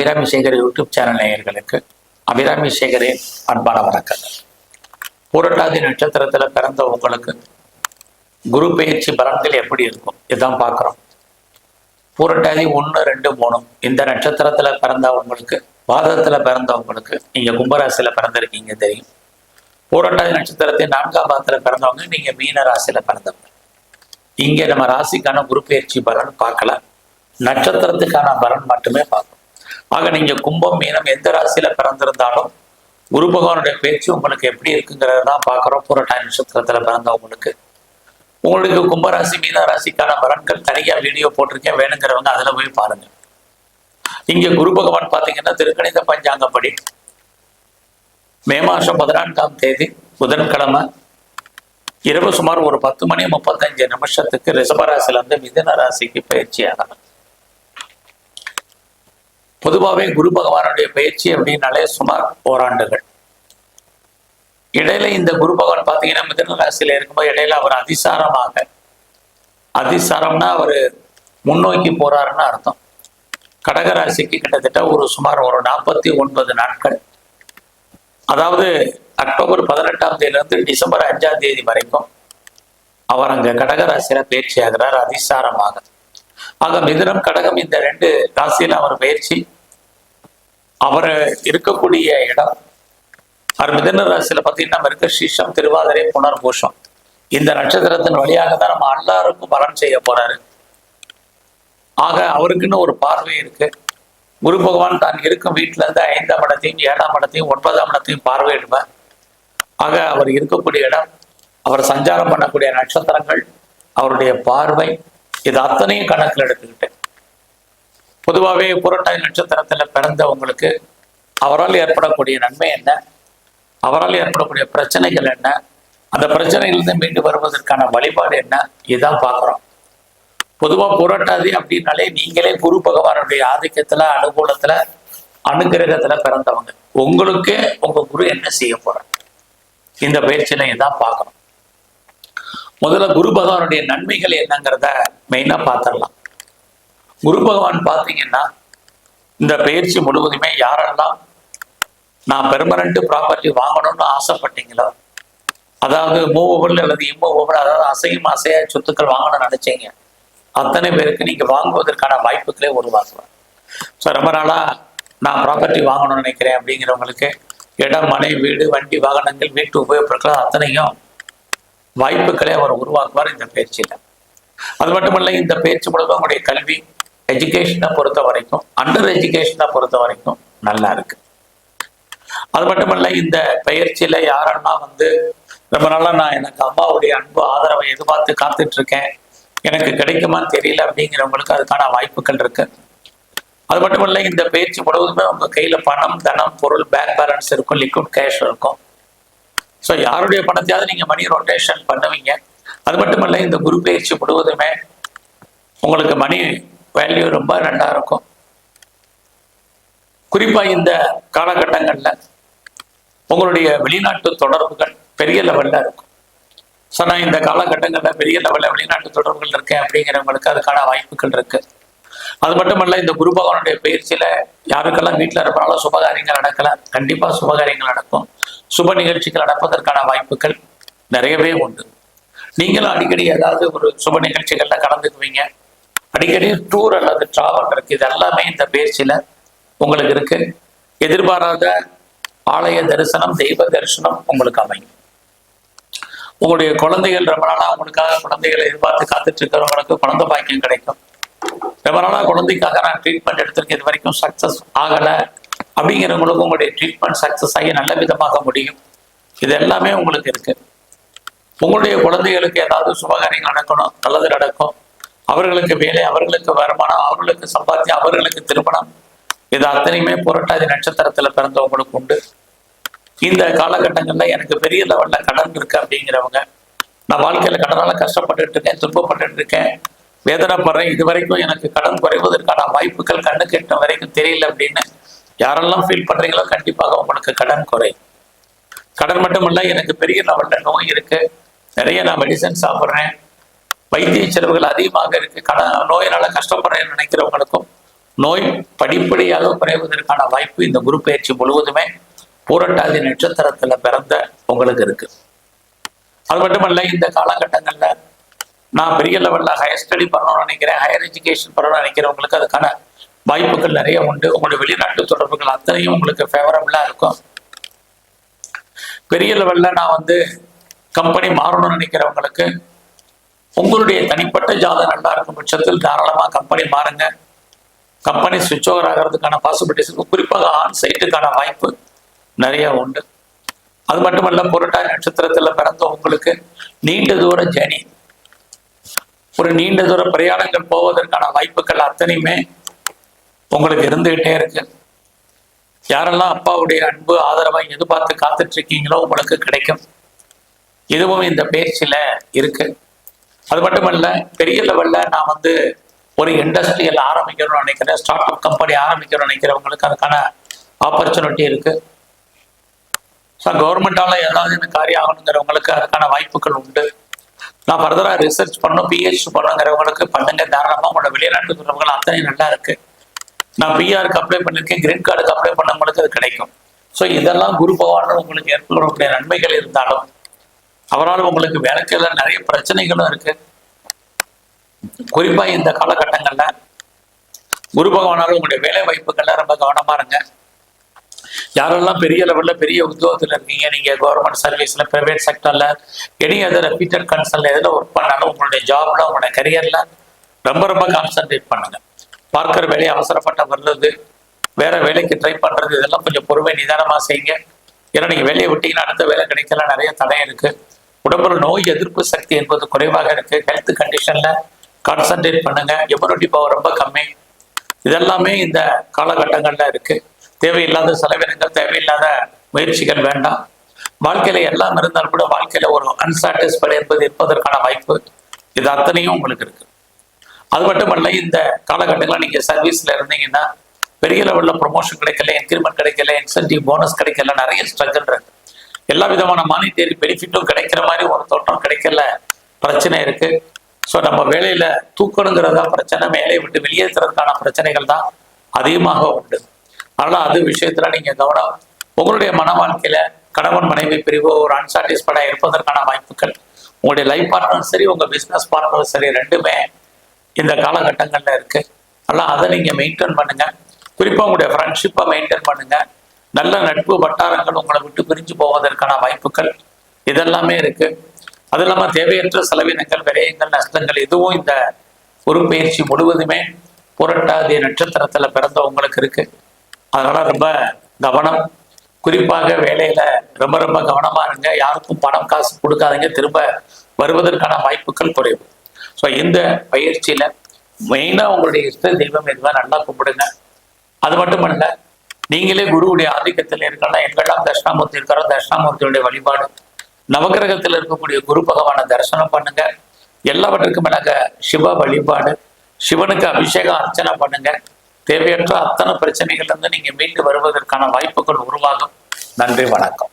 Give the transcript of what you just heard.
Abirami Sekar YouTube channel நேயர்களுக்கு அபிராமி சேகரின் அன்பான வணக்கங்கள். பூரட்டாதி நட்சத்திரத்துல பிறந்த உங்களுக்கு குரு பயிற்சி பலன்கள் எப்படி இருக்கும்? இதான் பார்க்குறோம். பூரட்டாதி ஒன்று ரெண்டு மூணு. இந்த நட்சத்திரத்துல பிறந்தவங்களுக்கு பாதத்தில் பிறந்தவங்களுக்கு நீங்க கும்பராசியில பிறந்திருக்கீங்க தெரியும். பூரட்டாதி நட்சத்திரத்தின் நான்காம் பாதத்தில் பிறந்தவங்க நீங்க மீன ராசியில் பிறந்தவங்க. இங்கே நம்ம ராசிக்கான குரு பயிற்சி பலன் பார்க்கல நட்சத்திரத்துக்கான பலன் மட்டுமே பார்க்கணும் ஆக நீங்க கும்பம் மீனம் எந்த ராசியில பிறந்திருந்தாலும் குரு பகவானுடைய பேச்சு உங்களுக்கு எப்படி இருக்குங்கிறத தான் பார்க்குறோம். பூரட்டாதி நட்சத்திரத்துல பிறந்தவங்களுக்கு. உங்களுக்கு கும்பராசி மீன ராசிக்கான பலன்கள் தனியா வீடியோ போட்டிருக்கேன். வேணுங்கிறவங்க அதுல போய் பாருங்க. இங்க குரு பகவான் பாத்தீங்கன்னா திருக்கணித பஞ்சாங்கப்படி. மே மாசம் பதினான்காம் தேதி புதன்கிழமை. இரவு சுமார் ஒரு பத்து மணி முப்பத்தஞ்சு நிமிஷத்துக்கு ரிசபராசில இருந்து மிதன ராசிக்கு பயிற்சி ஆகலாம். பொதுவாகவே குரு பகவானுடைய பயிற்சி அப்படின்னாலே சுமார் ஓராண்டுகள். இடையில இந்த குரு பகவான் பார்த்தீங்கன்னா மிதுன இருக்கும்போது இடையில அவர் அதிசாரமாக அதிசாரம்னா அவர் முன்னோக்கி போறாருன்னு அர்த்தம். கடகராசிக்கு கிட்டத்தட்ட ஒரு சுமார் ஒரு நாற்பத்தி ஒன்பது நாட்கள். அதாவது அக்டோபர் பதினெட்டாம் தேதியிலிருந்து டிசம்பர் அஞ்சாம் தேதி வரைக்கும் அவர் அங்க கடகராசியில் பயிற்சியாகிறார் அதிசாரமாக. ஆக மிதுனம் கடகம் இந்த ரெண்டு ராசியில அவர் பயிற்சி. அவர் இருக்கக்கூடிய இடம். அவர் மிதன ராசியில பார்த்தீங்கன்னா இருக்க சிஷம் திருவாதிரை புனர்பூஷம். இந்த நட்சத்திரத்தின் வழியாக தான் நம்ம எல்லாருக்கும் பலன் செய்ய போறாரு. ஆக அவருக்குன்னு ஒரு பார்வை இருக்கு. குரு பகவான் தான் இருக்கும் வீட்டுல இருந்து ஐந்தாம் இடத்தையும் ஏழாம் இடத்தையும் ஒன்பதாம் இடத்தையும் பார்வையிடுவார். ஆக அவர் இருக்கக்கூடிய இடம் அவர் சஞ்சாரம் பண்ணக்கூடிய நட்சத்திரங்கள் அவருடைய பார்வை இது அத்தனையும் கணக்கில் எடுத்துக்கிட்டு பொதுவாகவே புரட்டாய் நட்சத்திரத்துல பிறந்தவங்களுக்கு அவரால் ஏற்படக்கூடிய நன்மை என்ன? அவரால் ஏற்படக்கூடிய பிரச்சனைகள் என்ன? அந்த பிரச்சனையிலிருந்து மீண்டு வருவதற்கான வழிபாடு என்ன? இதுதான் பார்க்குறோம். பொதுவாக புரட்டாதி அப்படின்னாலே நீங்களே குரு பகவானுடைய ஆதிக்கத்துல அனுகூலத்துல அனுகிரகத்தில் பிறந்தவங்க. உங்களுக்கு உங்க குரு என்ன செய்ய போறார்? இந்த பயிற்சியில இதான் பார்க்கணும் முதல்ல குரு பகவானுடைய நன்மைகள் என்னங்கிறத மெயினா பார்த்துடலாம் குரு பகவான் பார்த்தீங்கன்னா இந்த பயிற்சி முழுவதுமே யாரெல்லாம் நான் பெர்மனண்ட் ப்ராப்பர்ட்டி வாங்கணும்னு ஆசைப்பட்டீங்களோ அதாவது மூவபிள் அல்லது இம்மூவபிள் அதாவது அசையும் அசைய சொத்துக்கள் வாங்கணும்னு நினைச்சீங்க. அத்தனை பேருக்கு நீங்க வாங்குவதற்கான வாய்ப்புகளே உருவாக்குவேன் ஸோ ரொம்ப நாளா நான் ப்ராப்பர்ட்டி வாங்கணும்னு நினைக்கிறேன் அப்படிங்கிறவங்களுக்கு இடம் மனை வீடு வண்டி வாகனங்கள் வீட்டு உபயோகப்பொருட்கள் அத்தனையும் வாய்ப்புகளை அவர் உருவாக்குவார் இந்த பயிற்சியில் அது மட்டுமல்ல இந்த பயிற்சி மூலமாக உங்களுடைய கல்வி எஜுகேஷனை பொறுத்த வரைக்கும் அண்டர் எஜுகேஷனை பொறுத்த வரைக்கும் நல்லா இருக்கு. அது மட்டுமல்ல இந்த பயிற்சியில யாரெல்லாம் வந்து ரொம்ப நாளா நான் எனக்கு அம்மாவுடைய அன்பு ஆதரவை எதிர்பார்த்து காத்துட்டு இருக்கேன் எனக்கு கிடைக்குமான்னு தெரியல அப்படிங்கிறவங்களுக்கு அதுக்கான வாய்ப்புகள் இருக்கு. அது மட்டுமல்ல இந்த பயிற்சி முழுவதுமே உங்க கையில பணம் தனம் பொருள் பேங்க் பேலன்ஸ் இருக்கும் லிக்விட் கேஷ் இருக்கும். ஸோ யாருடைய பணத்தையாவது நீங்கள் மணி ரொட்டேஷன் பண்ணுவீங்க. அது மட்டுமல்ல இந்த குரு பயிற்சி முழுவதுமே உங்களுக்கு மணி வேல்யூ ரொம்ப நல்லா இருக்கும். குறிப்பாக இந்த காலகட்டங்களில் உங்களுடைய வெளிநாட்டு தொடர்புகள் பெரிய லெவல்ல இருக்கும். ஸோ நான் இந்த காலகட்டங்களில் பெரிய லெவலில் வெளிநாட்டு தொடர்புகள் இருக்கேன் அப்படிங்கிறவங்களுக்கு அதுக்கான வாய்ப்புகள் இருக்குது அது மட்டுமல்ல இந்த குரு பகவானுடைய பயிற்சியில யாருக்கெல்லாம் வீட்டில் இருப்பாங்களோ சுபகாரியங்கள் நடக்கல கண்டிப்பா சுபகாரியங்கள் நடக்கும். சுப நிகழ்ச்சிகள் நடப்பதற்கான வாய்ப்புகள் நிறையவே உண்டு. நீங்களும் அடிக்கடி ஏதாவது ஒரு சுப நிகழ்ச்சிகள்ல கலந்துக்குவீங்க. அடிக்கடி டூர் அல்லது டிராவல் இருக்கு. இது எல்லாமே இந்த பயிற்சியில உங்களுக்கு இருக்கு. எதிர்பாராத ஆலய தரிசனம் தெய்வ தரிசனம் உங்களுக்கு அமையும். உங்களுடைய குழந்தைகள் ரொம்ப நாளா அவங்களுக்காக குழந்தைகளை எதிர்பார்த்து காத்துட்டு இருக்கிறவங்களுக்கு குழந்தை பாக்கியம் கிடைக்கும். ரொம்ப குழந்தைக்காக நான் ட்ரீட்மெண்ட் எடுத்திருக்கேன். இது வரைக்கும் சக்சஸ் ஆகலை. அப்படிங்கிறவங்களுக்கும் உங்களுடைய ட்ரீட்மெண்ட் சக்சஸ் ஆகி நல்ல விதமாக முடியும். இது எல்லாமே உங்களுக்கு இருக்கு. உங்களுடைய குழந்தைகளுக்கு ஏதாவது சுபகாரியங்கள் நடக்கணும் நல்லது நடக்கும். அவர்களுக்கு வேலை அவர்களுக்கு வருமானம் அவர்களுக்கு சம்பாத்தியம் அவர்களுக்கு திருமணம். இது அத்தனையுமே புரட்டாதி நட்சத்திரத்துல பிறந்தவங்களுக்கு உண்டு. இந்த காலகட்டங்கள்ல எனக்கு பெரிய லெவல்ல கடன் இருக்கு அப்படிங்கிறவங்க நான் வாழ்க்கையில கடனால கஷ்டப்பட்டுட்டு இருக்கேன் துன்பப்பட்டு இருக்கேன். வேதனைப்படுறேன் இது வரைக்கும் எனக்கு கடன் குறைவதற்கான வாய்ப்புகள் கண்ணு கெட்ட வரைக்கும் தெரியல அப்படின்னு யாரெல்லாம் ஃபீல் பண்றீங்களோ கண்டிப்பாக உங்களுக்கு கடன் குறையும். கடன் மட்டுமல்ல எனக்கு பெரிய லெவல்ல நோய் இருக்கு. நிறைய நான் மெடிசன் சாப்பிட்றேன். வைத்திய செலவுகள் அதிகமாக இருக்கு. கடன் நோயினால கஷ்டப்படுறேன்னு நினைக்கிறவங்களுக்கும் நோய் படிப்படியாக குறைவதற்கான வாய்ப்பு இந்த குரு பயிற்சி முழுவதுமே பூரட்டாதி நட்சத்திரத்துல பிறந்த உங்களுக்கு இருக்கு. அது மட்டுமல்ல இந்த காலகட்டங்கள்ல நான் பெரிய லெவல்ல ஹையர் ஸ்டடி பண்ணணும்னு நினைக்கிறேன். ஹையர் எஜுகேஷன் பண்ணணும்னு நினைக்கிறவங்களுக்கு அதுக்கான வாய்ப்புகள் நிறைய உண்டு. உங்களுடைய வெளிநாட்டு தொடர்புகள் அத்தனையும் உங்களுக்கு ஃபேவரபுளாக இருக்கும். பெரிய லெவலில் நான் வந்து கம்பெனி மாறணும்னு நினைக்கிறவங்களுக்கு உங்களுடைய தனிப்பட்ட ஜாதகம் நல்லா இருக்கும் பட்சத்தில் தாராளமாக கம்பெனி மாறுங்க. கம்பெனி சுவிட்ச் ஓவர் ஆகிறதுக்கான பாசிபிலிட்டிஸ் குறிப்பாக ஆன் சைட்டுக்கான வாய்ப்பு நிறைய உண்டு. அது மட்டுமல்ல புரட்டாய் நட்சத்திரத்தில் பிறந்த உங்களுக்கு நீண்ட தூர ஜேர்னி ஒரு நீண்ட தூர பிரயாணங்கள் போவதற்கான வாய்ப்புகள் அத்தனையுமே உங்களுக்கு இருந்துகிட்டே இருக்கு. யாரெல்லாம் அப்பாவுடைய அன்பு ஆதரவை எதிர்பார்த்து காத்துட்டு இருக்கீங்களோ உங்களுக்கு கிடைக்கும். இதுவும் இந்த பேச்சில் இருக்கு. அது மட்டுமல்ல பெரிய லெவல்ல நான் வந்து ஒரு இண்டஸ்ட்ரியல் ஆரம்பிக்கணும்னு நினைக்கிறேன் ஸ்டார்ட் அப் கம்பெனி ஆரம்பிக்கணும்னு நினைக்கிறவங்களுக்கு அதுக்கான ஆப்பர்ச்சுனிட்டி இருக்கு. ஸோ கவர்மெண்டால ஏதாவது காரியம் ஆகணுங்கிறவங்களுக்கு அதுக்கான வாய்ப்புகள் உண்டு. நான் ஃபர்தரா ரிசர்ச் பண்ணும் பிஹெச் பண்ணுங்கிறவங்களுக்கு பண்ணுங்க தாராளமா உங்களோட வெளிநாட்டு உறவுகள் அத்தனை நல்லா இருக்கு. நான் பிஆருக்கு அப்ளை பண்ணிருக்கேன் கிரீன் கார்டுக்கு அப்ளை பண்ணவங்களுக்கு அது கிடைக்கும். ஸோ இதெல்லாம் குரு பகவான் உங்களுக்கு ஏற்படக்கூடிய நன்மைகள் இருந்தாலும் அவரால் உங்களுக்கு வேலைக்கில் நிறைய பிரச்சனைகளும் இருக்கு. குறிப்பா இந்த காலகட்டங்கள்ல குரு பகவானால உங்களுடைய வேலை வாய்ப்புகள்ல ரொம்ப கவனமா இருங்க. யாரெல்லாம் பெரிய லெவல்ல பெரிய உத்தியோகத்துல இருக்கீங்க நீங்க கவர்மெண்ட் சர்வீஸ்ல பிரைவேட் செக்டர்ல எனி அதர் ரெப்யூட்டட் கன்சல்ல எதுல ஒர்க் பண்ணாலும் உங்களுடைய ஜாப்ல உங்களுடைய கரியர்ல ரொம்ப ரொம்ப கான்சென்ட்ரேட் பண்ணுங்க. பார்க்கிற வேலையை அவசரப்பட்ட வர்றது வேற வேலைக்கு ட்ரை பண்றது இதெல்லாம் கொஞ்சம் பொறுமை நிதானமா செய்யுங்க. ஏன்னா நீங்க வேலையை விட்டீங்கன்னா அடுத்த வேலை கிடைக்கல நிறைய தடை இருக்கு. உடம்புல நோய் எதிர்ப்பு சக்தி என்பது குறைவாக இருக்கு. ஹெல்த் கண்டிஷன்ல கான்சென்ட்ரேட் பண்ணுங்க. இம்யூனிட்டி பவர் ரொம்ப கம்மி. இதெல்லாமே இந்த காலகட்டங்கள்ல இருக்கு. தேவையில்லாத செலவினங்கள் தேவையில்லாத முயற்சிகள் வேண்டாம். வாழ்க்கையில எல்லாம் இருந்தால் கூட வாழ்க்கையில ஒரு அன்சாட்டிஸ்ஃபைடு என்பது இருப்பதற்கான வாய்ப்பு இது அத்தனையும் உங்களுக்கு இருக்கு. அது மட்டுமல்ல இந்த காலகட்டங்களில் நீங்க சர்வீஸ்ல இருந்தீங்கன்னா பெரிய லெவல்ல ப்ரொமோஷன் கிடைக்கல இன்க்ரிமெண்ட் கிடைக்கல இன்சென்டிவ் போனஸ் கிடைக்கல நிறைய ஸ்ட்ரகிள் இருக்கு. எல்லா விதமான மானிட்டரி பெனிஃபிட்டும் கிடைக்கிற மாதிரி ஒரு தோட்டம் கிடைக்கல பிரச்சனை இருக்கு. ஸோ நம்ம வேலையில தூக்கணுங்கிறதா பிரச்சனை வேலையை விட்டு வெளியேற்றுறதுக்கான பிரச்சனைகள் தான் அதிகமாக உண்டு. அதனால அது விஷயத்துல நீங்க கவனம் உங்களுடைய மன வாழ்க்கையில கணவன் மனைவி பிரிவு ஒரு அன்சாட்டிஸ்ஃபைடா இருப்பதற்கான வாய்ப்புகள் உங்களுடைய லைஃப் பார்ட்னர் சரி உங்க பிசினஸ் பார்ட்னர் சரி ரெண்டுமே இந்த காலகட்டங்கள்ல இருக்கு. அதெல்லாம் அதை நீங்க மெயின்டைன் பண்ணுங்க. குறிப்பா உங்களுடைய ஃப்ரெண்ட்ஷிப்பை மெயின்டைன் பண்ணுங்க. நல்ல நட்பு வட்டாரங்கள் உங்களை விட்டு பிரிஞ்சு போவதற்கான வாய்ப்புகள் இதெல்லாமே இருக்கு. அது இல்லாம தேவையற்ற செலவினங்கள் விரயங்கள் நஷ்டங்கள் இதுவும் இந்த ஒரு பயிற்சி முழுவதுமே புரட்டாதி நட்சத்திரத்துல பிறந்த உங்களுக்கு இருக்கு. அதனால ரொம்ப கவனம். குறிப்பாக வேலையில ரொம்ப ரொம்ப கவனமா இருங்க. யாருக்கும் பணம் காசு கொடுக்காதீங்க. திரும்ப வருவதற்கான வாய்ப்புகள் குறைவு ஸோ இந்த பயிற்சியில மெயினா உங்களுடைய இஷ்ட தெய்வம் எதுவாக நல்லா கும்பிடுங்க. அது மட்டும் இல்லை நீங்களே குருவுடைய ஆதிக்கத்தில் இருக்கலாம். எங்கெல்லாம் தட்சிணாமூர்த்தி இருக்கிறோம் தட்சிணாமூர்த்தியுடைய வழிபாடு. நவகிரகத்தில் இருக்கக்கூடிய குரு பகவானை தரிசனம் பண்ணுங்க. எல்லாவற்றுக்கும் எனக்கு சிவ வழிபாடு சிவனுக்கு அபிஷேகம் அர்ச்சனை பண்ணுங்க. தேவையற்ற அத்தனை பிரச்சனைகள் இருந்து நீங்க மீண்டு வருவதற்கான வாய்ப்புகள் உருவாகும். நன்றி வணக்கம்.